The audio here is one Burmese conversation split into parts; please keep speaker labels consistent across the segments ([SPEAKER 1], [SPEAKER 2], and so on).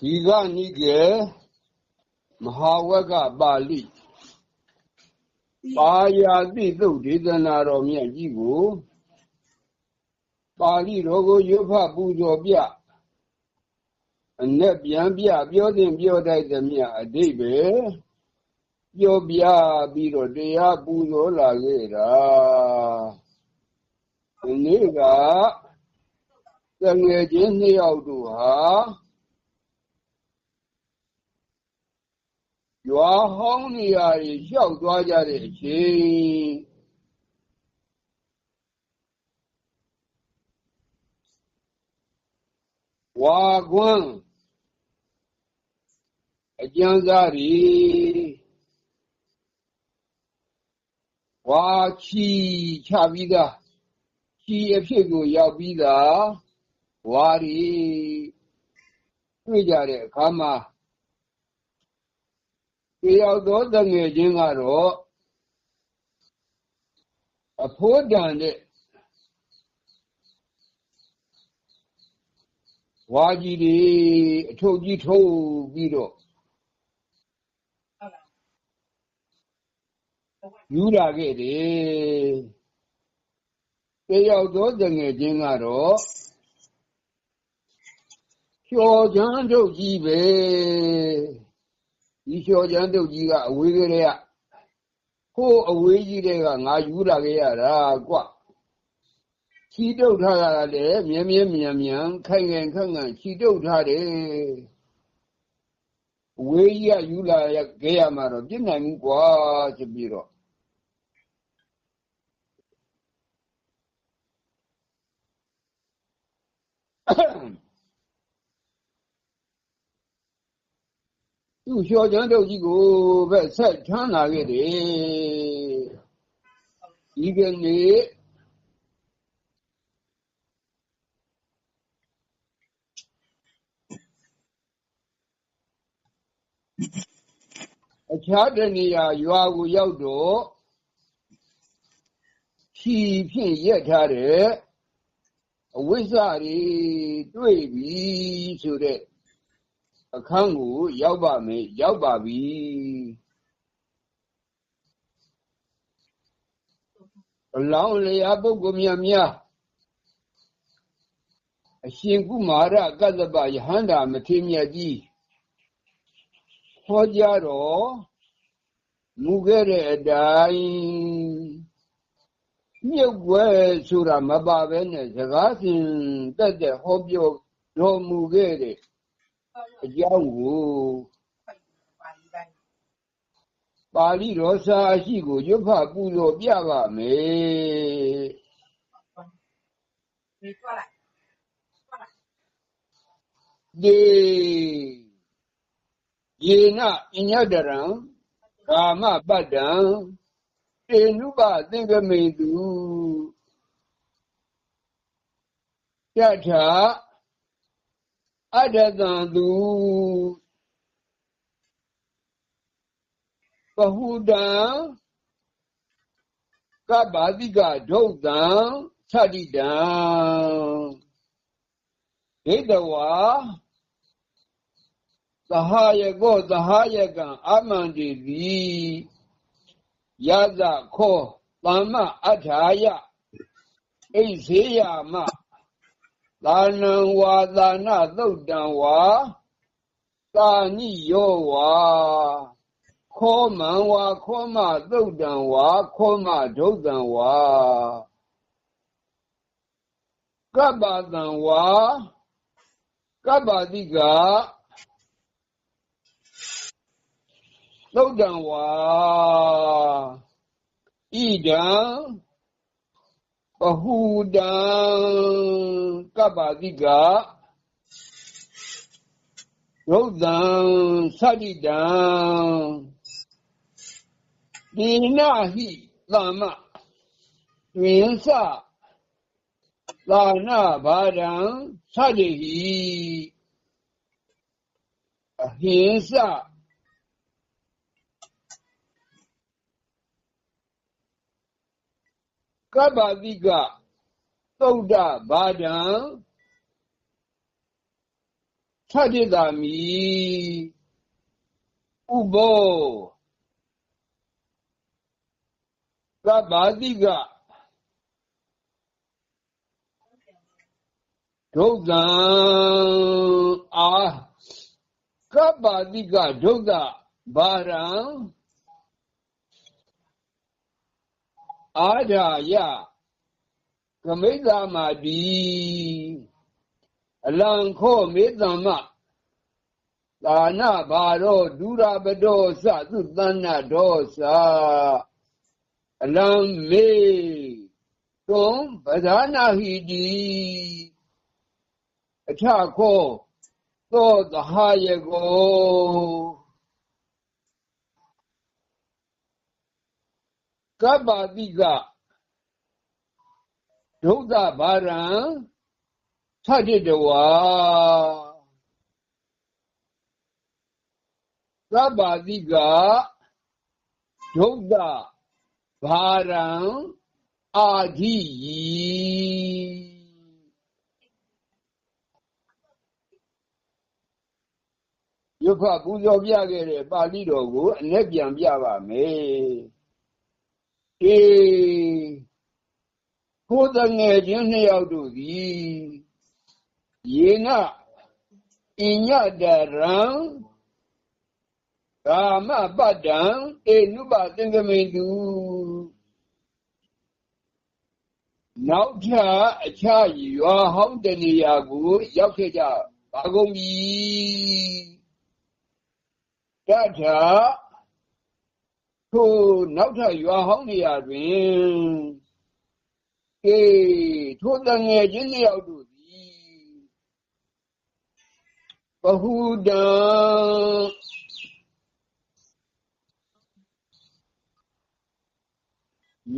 [SPEAKER 1] ဒီကနိကေမဟာဝကပါဠိပါယာတိသုတ်ဒေသနာတော်မြတ်ကြီးကိုပါဠိတော်ကိုရွတ်ဖတ်ပူဇော်ပြအ내ပြန်ပြပြောတင်ပြောတတ်သမျှအတိတ်ပဲပြောပြပြီးတော့တရားပူဇော်လာခဲ့တာဒီနေ့က တငယ်ချင်းနှစ်ယောက်တို့ဟာရွာဟောင်းနေရာကြီးလျှောက်သွားကြတဲ့အချိန်ဝါကွန်းအကျဉ်းစားရီဝါချီချပြီးသားချီအဖြစ်ကိုရောက်ပြီးသား ဝါရီတွေ့ကြတဲ့အခါမှာတယောက်သောတငယ်ချင်းကတော့အဖိုးတန်တဲ့ဝါကြီးတွေအထုပ်ကြီးထုတ်ပြီးတော့ယူလာခဲ့တယ်တယောက်သောတငယ်ချင်းကတော့ ချော်ချမ်းထုတ်ကြီးပဲဒီချော်ချမ်းထုတ်ကြီးကအဝေးကလေးကဟိုးအဝေးကြီးတွေကငါယူလာခဲ့ရတာကွချီတုတ်ထားတာလည်းမြဲမြဲမြန်မြန်ခိုင်ခိုင်ခန့်ခန့်ချီတုတ်ထားတယ်အဝေးကြီးကယူလာခဲ့ရမှာတော့ပြစ်နိုင်ဘူးကွာဆိုပြီးတော့ သူ့လျှော်ချမ်းတုတ်ကြီးကိုပဲဆက်ထမ်းလာခဲ့တယ်ဒီကနေ့အခြားတနေရာရွာကိုရောက်တော့ခြီဖြင့်ရက်ထားတဲ့အဝိဇ္ဇတွေတွေ့ပြီဆိုတဲ့ အခန်းကို ရောက်ပါမယ် ရောက်ပါပြီအလောင်းလျာပုဂ္ဂိုလ်များများ အရှင်ကုမာရကတ္တပယဟန္တာ မထေရမြတ်ကြီးဟောကြားတော်မူခဲ့တဲ့အတိုင်းမြုပ်ွယ်ဆိုတာမပါဘဲနဲ့စကားစဉ်တက်တဲ့ဟောပြောတော်မူခဲ့တဲ့ အကြောင်းကိုပါဠိတော်စာအရှိကိုရွတ်ဖတ်ပူဇော်ပြပါမယ်ဒီယေနအညတရံကာမပတ္တံတေနုပသင်္ကမေတုယထာ အတ္တတံသူပဟုတံကပ္ပါတိကဒုတ်တံသတိတံဒိဋ္ဌဝါသဟာယကောသ သခောသမ္မအထာယအိစေယမသာနံဝါသာနသုတ်တံဝါသာနိယောဝါခောမံဝါခောမသုတ်တံဝါခောမဒုတ်တံဝါကပ္ပတံဝါကပ္ပတိကသုတ်တံဝါဣဒံ ပဟုတံကပ္ပတိကရုဒ္ဒံသတိတံဒီနာဟိသမ္မတွင်စသာနာဘာဒံသတိဟိအဟိဉ္စ ကပ္ပတိကသုဒ္ဓဘာဒံထတိတာမီဥဘောကဗ္ဗာတိကဒုက္ခံအာကပ္ပတိကဒုက္ခဘာရံ အာဓာယကမိတ္တမာတိအလံခောမေတ္တမသာနာဘာရောဒုရပဒောသသုတဏ္ဏဒောသအလံမေသွံပဒနာဟိတိအထခောသောသဟာယကို ကပ္ပတိကဒုဒ္ဒဘာရံသတိတဝါကပ္ပတိကဒုဒ္ဒဘာရံအာဓိယီရုပ်ဖပူဇော်ပြခဲ့တဲ့ပါဠိတော်ကိုအ내ပြန်ပြပါမယ်။ အေကိုယ်တငယ်ချင်းနှစ်ယောက်တို့သည်ယေနအညတရံကာမပတ္တံဧနုပသင်္ကမေတုနောက်ထအခြားရွာဟောင်းတနေရာကိုရောက်ခဲ့ကြပါကုန်ပြီတထာ ထိုနောက်ထပ်ရွာဟောင်းနေရာတွင်ကေထိုတငယ်ချင်းနှစ်ယောက်တို့သည်ဘဟုတံ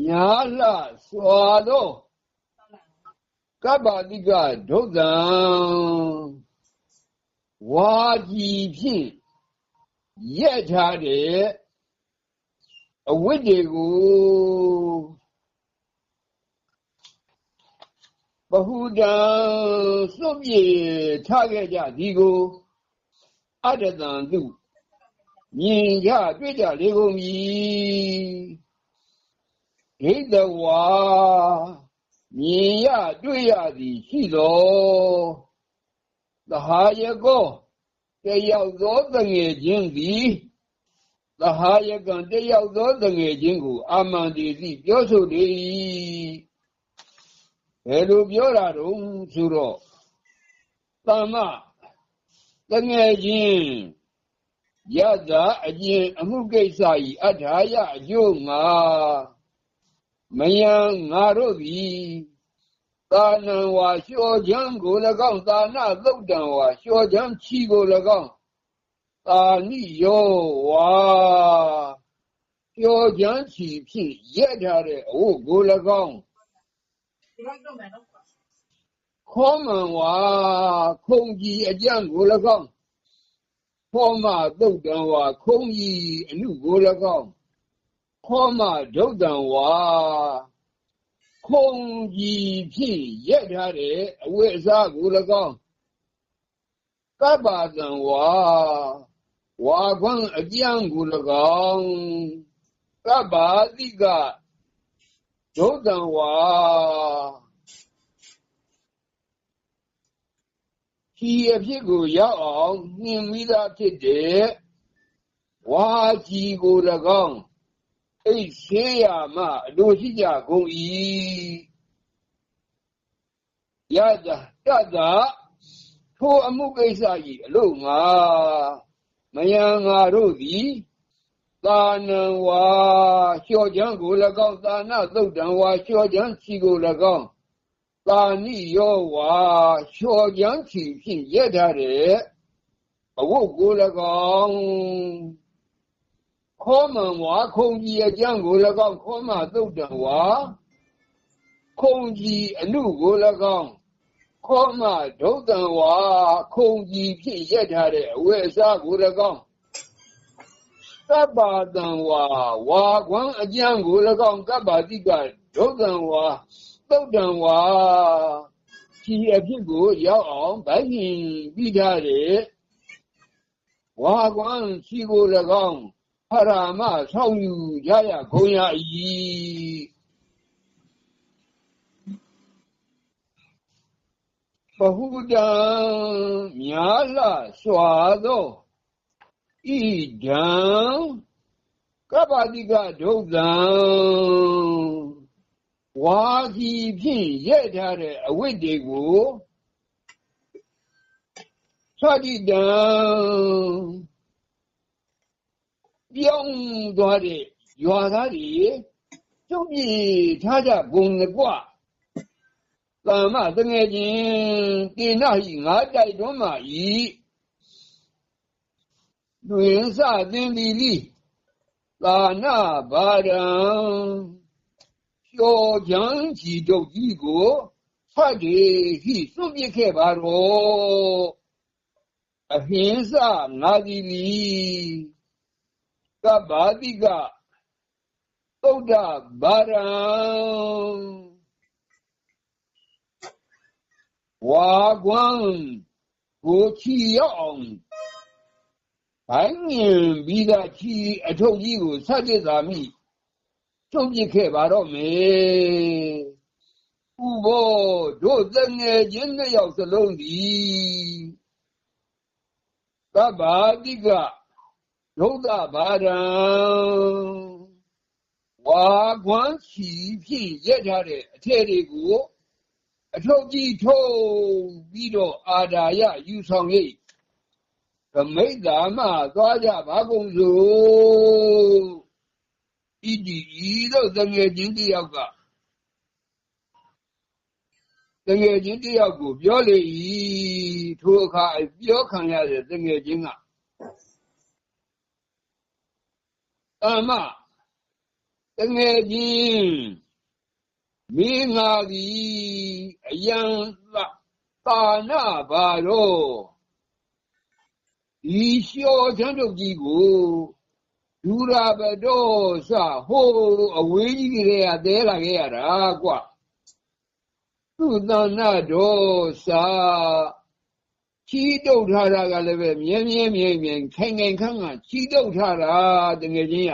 [SPEAKER 1] ညာလစွာသောကပ္ပတိကဒုက္ခံဝါကြီးဖြင့်ရက်ထားတဲ့ အဝတ်တွေကိုဘဟုတံစွန့်ပြေထားခဲ့ကြဒီကိုအတ္တတန်သူမြင်ကြတွေ့ကြလေကုန်ပြီဒိဋ္ဌဝါမြင်ရတွေ့ရသည်ရှိသောသဟာယကောတယောက်သောတငယ်ချင်းသည် သဟာယကံတယောက်သောတငယ်ချင်းကို အာမန္တိသိပြောဆိုလေ၏ဘယ်လိုပြောတာတုံးဆိုတော့တမ္မတငယ်ချင်းယတာအကျင်အမှုကိစ္စဤအထာယအကျိုးငါမယံငါတို့သည်သာနံဝါလျှော်ချမ်းကို၎င်းသာနသုတ်တံဝါလျှော်ချမ်းချီကို၎င်း သာနိယောဝါလျှော်ချမ်းချီဖြင့်ရက်ထားတဲ့အဝတ်ကို၎င်းခေါမံဝါခုံကြီးအကြံကို၎င်းခောမသုတ်တံဝါခုံကြီးအနုကို၎င်းခောမဒုတ်တံဝါခုံကြီးဖြင့်ရက်ထားတဲ့အဝတ်အစားကို၎င်းကပ္ပါတံဝါ ဝါခွန်းအကျံကို၎င်းကပ္ပါတိကဒုတံဝါဒီအဖြစ်ကိုရောက်အောင်နှင်မိသားဖြစ်တဲ့ဝါကြီးကို၎င်းအိတ်ဆေးရမှအလိုရှိကြကုန်၏ယတတတထိုအ မှုကိစ္စကြီးအလို့ငါမယံငါတို့သည်သာနံဝါလျှော့ချမ်းကို၎င်းသာနသုတ်တံဝါလျှော့ချမ်းချီကို၎င်းသာနိယောဝါလျှော့ချမ်းချီဖြင့်ရက်ထားတဲ့အဝတ်ကို၎င်းခောမံဝါခုံကြီးအကျံကို၎င်းခောမသုတ်တံဝါခုံကြီးအနုကို၎င်း ခောမဒုတ်တံဝါခုံကြီးဖြင့်ရက်ထားတဲ့အဝဲအစားကို၎င်းကပ္ပါတံဝါဝါခွန်းအကျံကို၎င်းကပ္ပါတိကဒုတ်တံဝါသုတ်တံဝါခြီအဖြစ်ကိုရောက်အောင်ဗိုင်းရင်ပြီးထားတဲ့ဝါကွမ်းခြီကို၎င်းဖရာမဆောင်ယူကြရခုံရ၏ ဘဟုတံများလာစွာသောဣဒံကပ္ပတိကဒုက္ခံဝါကြီးဖြင့်ရဲ့ထားတဲ့အဝိတ္တေကိုသတိတံပြောင်းသွားတဲ့ရွာသားတွေကျုပ်ပြေထားကြဘုံကွာ သမ္မတငယ်ချင်းတေနဟိငါတိုက်တွန်းမှဤတွင်စသင်သည်လိသာနာဘာရံကျော်ချမ်းကြည်တို့ကြီးကိုဖတ်ဒီဟိစွန့်ပစ်ခဲ့ပါတော့အဟိစငါသည်လီကဗ္ဗာတိကသုဒ္ဓဘာရံ ဝါကွမ်းကိုချီရောက်အောင်ဘိုင်းငင်ပြီးသားချီအထုပ်ကြီးကိုဆက်တည်သာမိထုတ်ပြခဲ့ပါတော့မယ်ဥဘောတို့တငယ်ချင်းနှစ်ယောက်စလုံးဒီသဗ္ဗာ အထည်တွေကိုအထုပ်ကြီးထုတ်ပြီးတော့အာဒါယယူဆောင်ရိပ်သမိတ်သာမသွားကြပါကုန်စို့ဤဒီဤတော့တငယ်ချင်းတယောက်ကတငယ်ချင်းတယောက်ကိုပြောလေ၏ထိုအခါပြောခံရတဲ့တငယ်ချင်းကအမတငယ်ချင်း မင်းငါသည်အယံသာနာဘာတော့ဒီလျှော်ချမ်းတို့ကြီးကိုဒူရာဘတော်စဟိုးအဝေးကြီးတွေကတဲလာခဲ့ရတာကွသူသနာတော်စာချီတုတ်ထားတာကလည်းပဲမြဲမြဲမြဲမြဲခိုင်ခိုင်ခန့်ခန့်ချီတုတ်ထားတာတကယ်ချင်းရ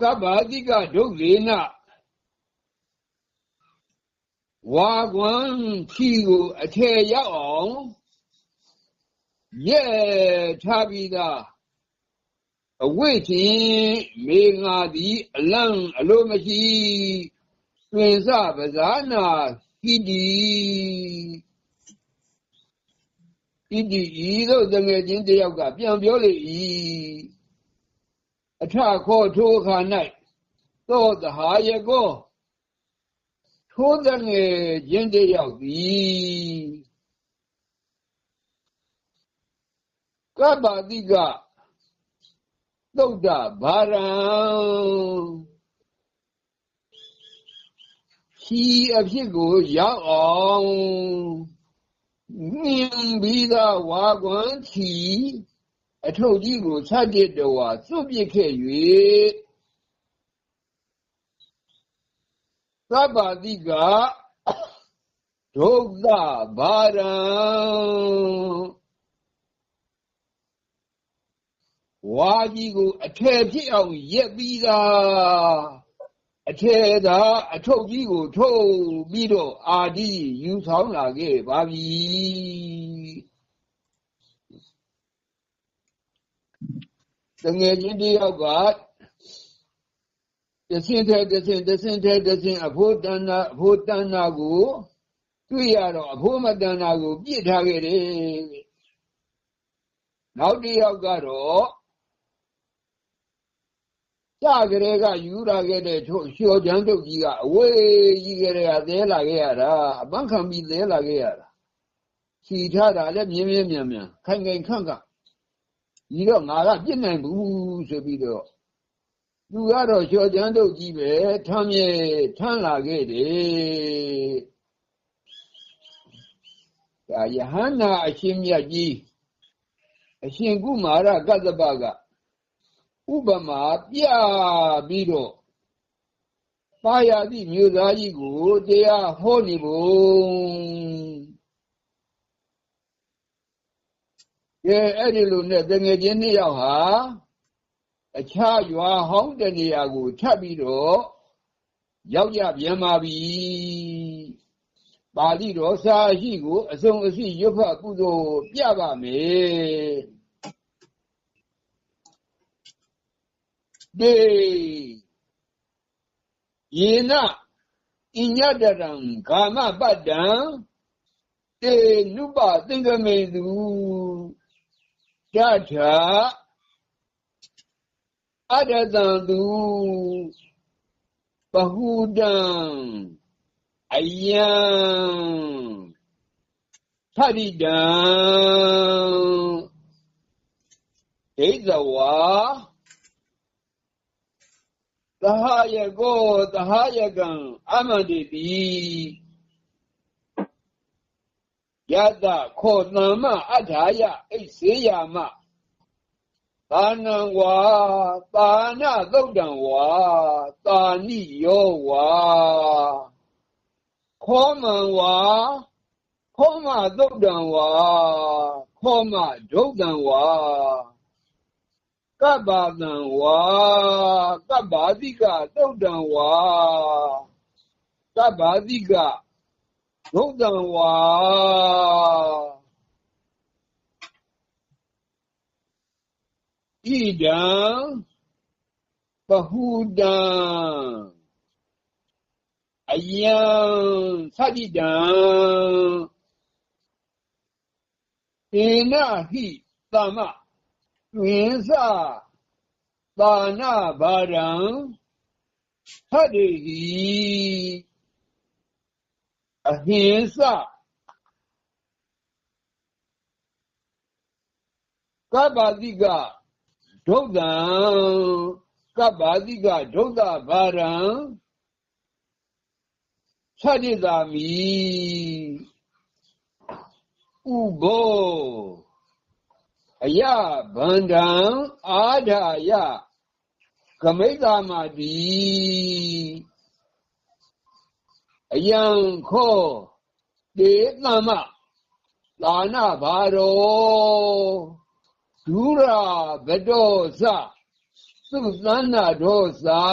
[SPEAKER 1] ကဗ္ဗာတိကဒုက္ခေနဝါကွမ်းဖြီကိုအထည်ရောက်အောင်ရဲ့ထားပြီးသားအဝိချင်းမေငါသည်အလံအလိုမရှိတွင်စပဇာနာဟိတိဣတိဤသို့တငယ်ချင်းတယောက်ကပြန်ပြောလေ၏ အထခောထိုအခါ၌သောသဟာယကောထိုးတဲ့ငယ်ချင်းတယောက်သည်ကပ္ပတိကသုဒ္ဓဘာရံခီအဖြစ်ကိုရောက်အောင်မြင်ပြီးသားဝါကွန်ခီ အထုပ်ကြီးကိုဆက်တဲ့တော်ဟာစွန့်ပစ်ခဲ့၍သဗ္ဗတိကဒုက္ခဘာရံဝါကြီးကိုအထည်ဖြစ်အောင်ရက်ပြီးသားအထည်သာအထုပ်ကြီးကိုထုတ်ပြီးတော့အာဒီယူဆောင်လာခဲ့ပါပြီ တငယ်ချင်းတယောက်ကတဆင်းတဲ့တဆင်းတဆင်းတဲ့တဆင်းအဖို့တဏ္ဍအဖို့တဏ္ဍကိုတွေ့ရတော့အဖို့မတဏ္ဍကိုပြစ်ထားခဲ့တယ်နောက်တစ်ယောက်ကတော့ကြကြတဲ့ကယူလာခဲ့တဲ့ချို့လျှော်ချမ်းတုတ်ကြီးကအဝေးကြီးကြတဲ့ကသဲလာခဲ့ရတာအပန်းခံပြီးသဲလာခဲ့ရတာခြီထားတာလည်းမြင်းမြင်းမြန်မြန်ခိုင်ခိုင်ခန့်ခန့် ဒီတော့ငါကပြစ်နိုင်ဘူးဆိုပြီးတော့သူကတော့လျှော်ချမ်းတုတ်ကြီးပဲထမ်းမြေထမ်းလာခဲ့တယ်ဒါယဟန္တာအရှင်မြတ်ကြီးအရှင်ကုမာရကတ္တပကဥပမာပြပြီးတော့ပါရသည့်မြို့သားကြီးကိုတရားဟောနေဖို့ ကဲအဲ့ဒီလိုနဲ့တငယ်ချင်းနှစ်ယောက်ဟာအခြားရွာဟောင်းတနေရာကိုထပ်ပြီးတော့ရောက်ရပြန်ပါပြီပါဠိတော်စာရှိကိုအစုံအစီရွတ်ဖတ်ကုသိုလ်ပြပါမယ်ဒေယေနဣညတရံကာမပတ္တံတေနုပသင်္ကမေသူ တထအရတံသူပဟုတံအယံသတိတံဒိဋ္ဌဝါသဟယကောသဟယကံအမန္တိတိ ယတခောတမ္မအထာယအိစေယမသာနံဝါသာနသုတ်တံဝါသာနိယောဝါခောမံဝါခောမသုတ်တံဝါခောမဒုတ်တံဝါကပ္ပတံဝါကပ္ပါတိကသု တ်တံဝါကပ္ပါတိကဒုတ်တံဝါဣဒံပဟုတံအယံသတိတံေနဟိသမ္မတွင်စသာနာဘာရံသတ္တိဟိ အဟိစကပ္ပတိကဒုက္ခံကပ္ပါတိကဒုက္ခဘာရံသတ္တိသာမိဥဘောအယဗန္ဒံအာဓာယကမိတ်တာမတိ အယံခောတေသမ္မသာနာဘာရောဒုရာဘတောသသုသန္နာဒောသာ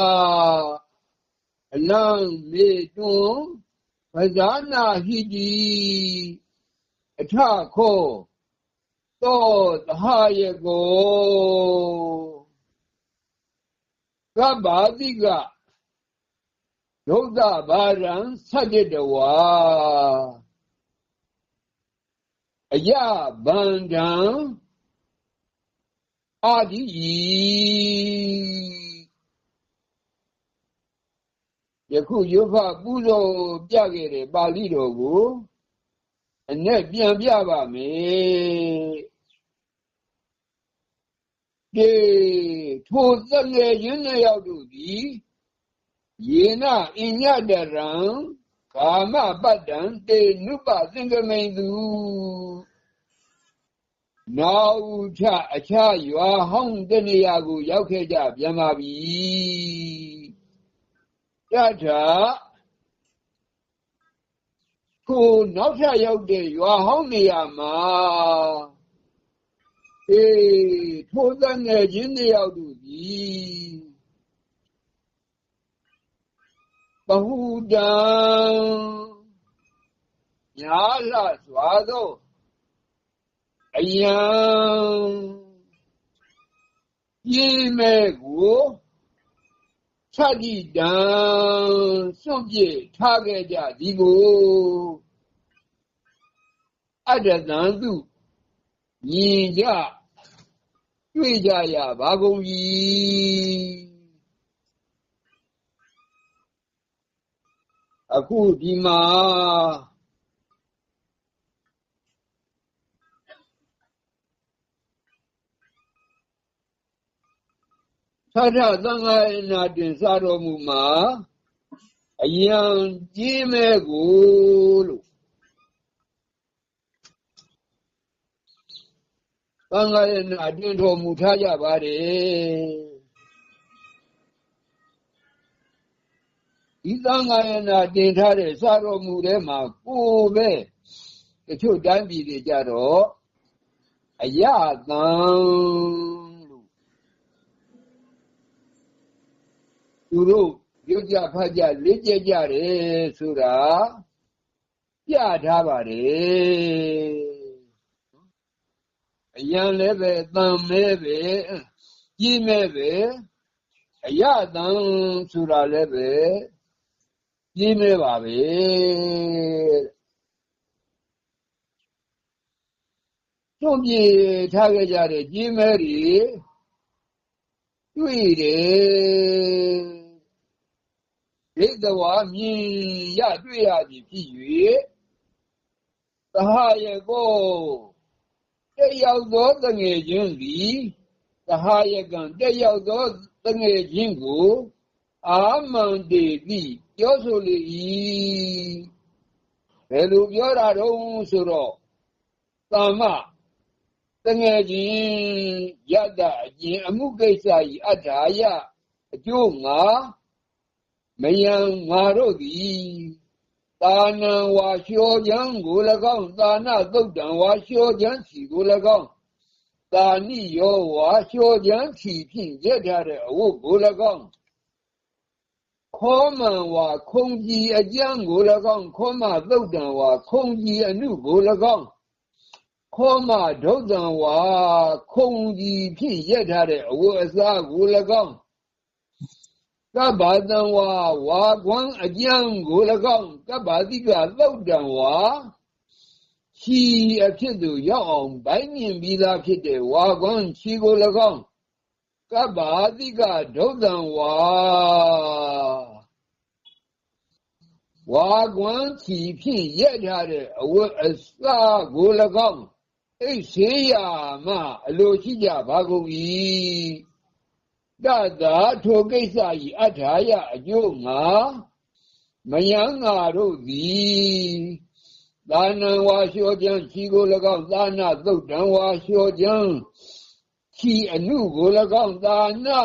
[SPEAKER 1] အလံမေတွန်ပဇာနာဟိတိအထခောသောသဟယေကိုကဗ္ဗာတိက ဒုဒ္ဓဘာရံသတ္တတဝါအယဗန္ဒံအာဒီယခုယုဖပူဇော်ပြခဲ့တဲ့ပါဠိတော်ကိုအ내ပြန်ပြပါမယ်တေထိုသက်ငယ်ခြင်းနှစ်ယောက်တို့သည် ယေနအညတရံကာမပတ္တံတေနုပသင်္ကမိန်သူနာဥထအခြားရွာဟောင်းတနေရာကို ရောက်ခဲ့ကြပြန်ပါပြီတထကိုနောက်ထပ်ရောက်တဲ့ရွာဟောင်းနေရာမှာအေးထိုးတဲ့ငယ်ချင်းတယောက်သူကြီး ဘဟုတံညာလစွာသောအယံပြင်းမဲ့ကိုသတိတံစွန့်ပြေထားခဲ့ကြဒီကိုအတ္တတံသူမြင်ကြတွေ့ကြရပါကုန်၏ အခုဒီမှာသတ္ထသံဃာနာတင်စားတော်မူမှာအယံကြီးမဲ့ကိုလို့သံဃာနာတင်တော်မူထားကြပါတယ် ဒီသံဃာယနာတင်ထားတဲ့စာတော်မူထဲမှာကိုပဲတချို့တိုင်းပြည်တွေကြတော့အယတံလို့သူတို့ရုပ်ကြဖတ်ကြလက်ကြကြတယ်ဆိုတာပြထားပါတယ်အယံလည်းပဲတန်မဲပဲကြီးမဲပဲအယတံဆိုတာလည်းပဲ ကြီးမဲပါပဲတွန့်ပြေထားခဲ့ကြတဲ့ကြီးမဲတွေတွေ့တယ်ဒိဋ္ဌဝါမြင်ရတွေ့ရသည်ဖြစ်၍သဟာယကိုတက်ရောက်သောတငယ်ချင်းသည်သဟာယကံတက်ရောက်သောတငယ်ချင်းကို အာမန္တေတိပြောဆိုလေ၏ဘယ်လိုပြောတာတော့ဆိုတော့သမ္မတငယ်ချင်းယတ္တအကျင်အမှုကိစ္စဤအထာယအကျိုးငါမယံငါတို့သည်တာနံဝါလျှောချမ်းကို၎င်းတာနသုတ်တံဝါလျှောချမ်းစီကို၎င်းတာနိယောဝါလျှောချမ်းစီဖြင့်ရက်ထားတဲ့အဝတ်ကို၎င်း ခောမံဝါခုံကြီးအကျမ်းကို၎င်းခောမသုတ်တံဝါခုံကြီးအနုကို၎င်းခောမဒုတ်တံဝါခုံကြီးဖြင့်ရက်ထားတဲ့အဝတ်အစားကို၎င်းကဗ္ဗတံဝါဝါကွမ်းအကျံကို၎င်းကဗ္ဗတိကသုတ်တံဝါချီအဖြစ်သူရောက်အောင်ဘိုင်းမြင်ပြီးသားဖြစ်တဲ့ဝါကွမ်းချီကို၎င်း ကဗ္ဗတိကဒုတ်တံဝါဝါကွမ်းချီဖြင့်ရက်ထားတဲ့အဝတ်အစားကို၎င်းအိတ်ဆေးရမှအလိုရှိကြပါကုန်၏တသာထိုကိစ္စဤအထာယအကျိုးငါမယံငါတို့သည်သာနံဝါလျှောကျမ်းချီကို၎င်းသာနာသုတ်တံဝါလျှောကျ မ်းချီအနုကို၎င်းသာနာ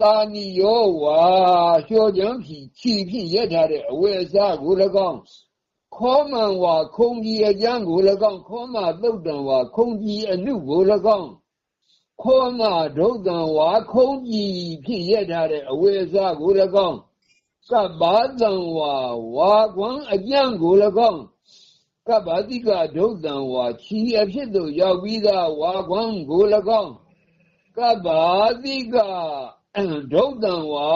[SPEAKER 1] သာနိယောဝါလျှောကျမ်းဖြီချီဖြင့်ရက်ထားတဲ့အဝယ်အစားကို၎င်းခောမံဝါခုံကြီးအကျမ်းကို၎င်းခောမသုတ်တံဝါခုံကြီးအနုကို၎င်းခောမဒုတ်တံဝါခုံကြီးဖြင့်ရက်ထားတဲ့အဝယ်အစားကို၎င်းကပ္ပါတံဝါဝါကွမ်းအကျမ်းကို၎င်းကပ္ပတိကဒုတ်တံဝါချီအဖြစ်သို့ရောက်ပြီးသားဝါကွမ်းကို၎င်း ကပ္ပတိကဒုတ်တံဝါ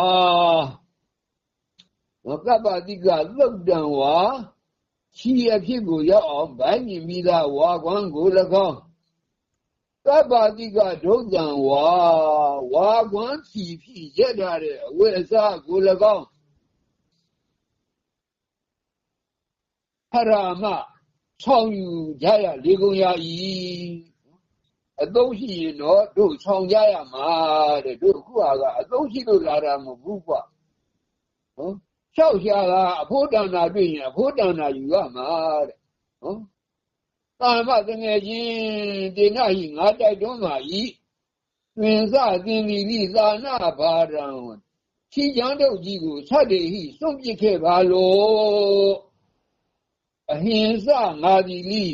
[SPEAKER 1] ဝကပ္ပတိကသုတ်တံဝါချီအဖြစ်ကိုရောက်အောင်ဗိုင်းမြင်ပြီးသားဝါကွမ်းကို၎င်းကပ္ပတိကဒုတ်တံဝါဝါကွမ်းချီဖြစ်ရက်ထားတဲ့အဝိ အစားကို၎င်းဟရမဆောင်ယူကြရလေကုန်ရ၏အသုံးရှိရင်တော့တို့ဆောင်ကြရမှာတဲ့တို့ခုဟာကအသုံးရှိလို့လာတာမဟုတ်ဘူးကွာဟုတ်လျှောက်ရှာကအဖို့တန်တာတွေ့ရင်အဖို့တန်တာယူရမှာတဲ့ဟုတ်တာမတငယ်ချင်းဒေနဟိငါတိုက်တွန်းပါ၏တွင်စသင်္လီလိသာနာဘာရံချီချမ်းတို့ကြီးကိုဆက်တည်ဟိစွန့်ပစ်ခဲ့ပါလို့အဟင်္စငါသည်လိ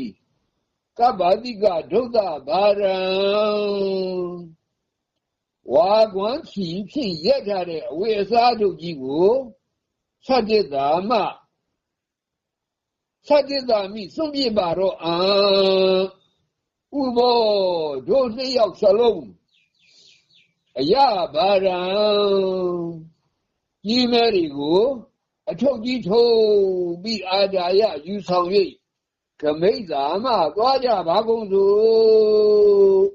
[SPEAKER 1] ကပ္ပတိကဒုဒ္ဒဘာရံဝါကွမ်းချီဖြင့်ရက်ထားတဲ့အဝိအစားတို့ကြီးကိုသတ္တတာမသတ္တတာမိစွန့်ပြပါတော့အာဥဘောတို့နှစ်ယောက်စလုံးအယဘာရံကြီးမဲတွေကိုအထုပ်ကြီးထိုးပြီးအာဒါယယူဆောင်၍ ကမိတ်သာမသွားကြပါကုန်စို့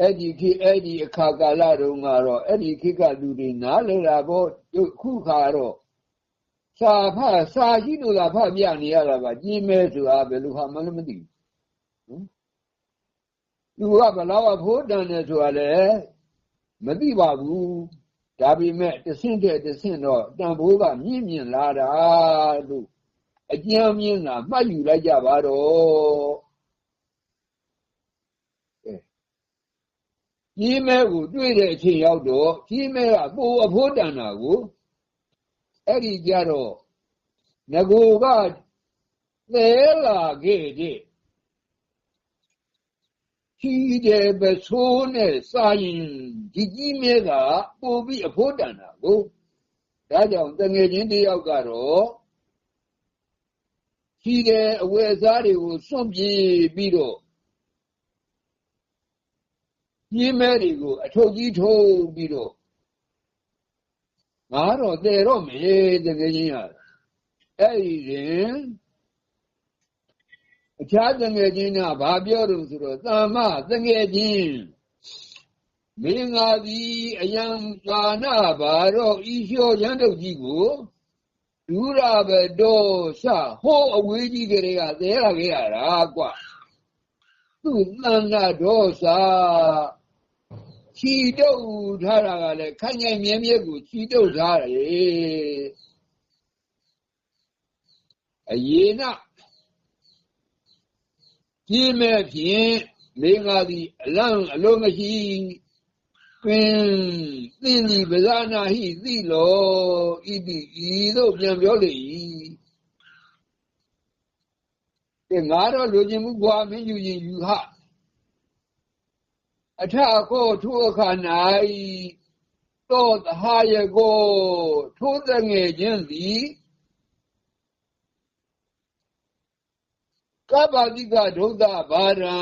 [SPEAKER 1] အဲ့ဒီခေအဲ့ဒီအခါကာလတုန်းကတော့အဲ့ဒီခေတ်ကလူတွေနားလဲတာပေါ့ခုခါတော့စာဖစာရှိလို့သာဖပြနေရတာပါကြီးမဲဆိုတာဘယ်လိုဟာမှလည်းမသိဘူးသူကဘလောက်ဖိုးတန်တယ်ဆိုတာလည်းမသိပါဘူးဒါပေမဲ့တဆင့်တဲ့တဆင့်တော့တန်ဖိုးကမြင့်မြင့်လာတာလို့ အကျဉ်းမြင့်တာမှတ်ယူလိုက်ကြပါတော့ကြီးမဲကိုတွေ့တဲ့အချိန်ရောက်တော့ကြီးမဲကပိုအဖို့တန်တာကိုအဲ့ဒီကြတော့ငကိုကသဲလာခဲ့တဲ့ကြီးတယ်ပဆိုးနဲ့စာရင်ဒီကြီးမဲကပိုပြီးအဖို့တန်တာကိုဒါကြောင့်တငယ်ချင်းတယောက်ကတော့ ကြီးတယ်အဝယ်စားတွေကိုစွန့်ပြေးပြီးတော့ကြီးမဲတွေကိုအထုတ်ကြီးထုတ်ပြီးတော့ငါတော့တည်တော့မယ်တကယ်ချင်းရအဲ့ဒီရင်အခြားတငယ်ချင်းကဘာပြောတော့ဆိုတော့သာမတငယ်ချင်းမင်းငါသည်အယံကာနဘာတော့ဤလျှော်ရန်တုတ်ကြီးကို ဒူရဘတော်ရှဟိုးအဝေးကြီးကလေးကသဲလာခဲ့ရတာကွာသူသန္တာဒေါစာချီတုပ်ထားတာကလည်းခိုင်ခိုင်မြဲမြဲကိုချီတုပ်ထားတယ်အယေနပြင်းမဲ့ဖြင့်မင်းငါသည်အလံအလုံးမရှိ ပင်သင်ဒီပဇာနာဟိသိလောဣတိဤသို့ပြန်ပြောလေ၏ဒီငါတော့လူချင်းမှုကွာမင်းယူရင်ယူဟအထကောထိုအခါ၌သောသဟာယကိုထိုးတဲ့ငယ်ချင်းသည်ကပ္ပတိကဒုဒ္ဒဘာရံ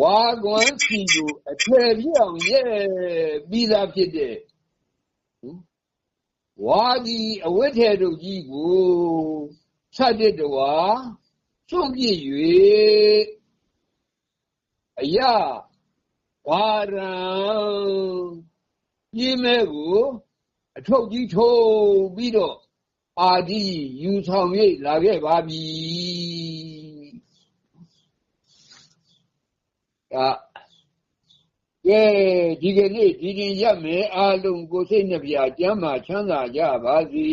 [SPEAKER 1] ဝါကွမ်းစီကိုအထယ်ပြအောင်ရဲ့ပြီးသားဖြစ်တဲ့ဝါဒီအဝိထေတို့ကြီးကိုဆက်တဲ့တဝါစွန့်ပြစ်၍အရာဝါရံပြင်းမဲ့ကိုအထုတ်ကြီးထိုးပြီးတော့အာဒီယူဆောင်၍လာခဲ့ပါပြီ ဒါကဲဒီကနေ့ဒီရင်ရမယ်အားလုံးကိုစိတ်နှပြကျမ်းမာချမ်းသာကြပါစေ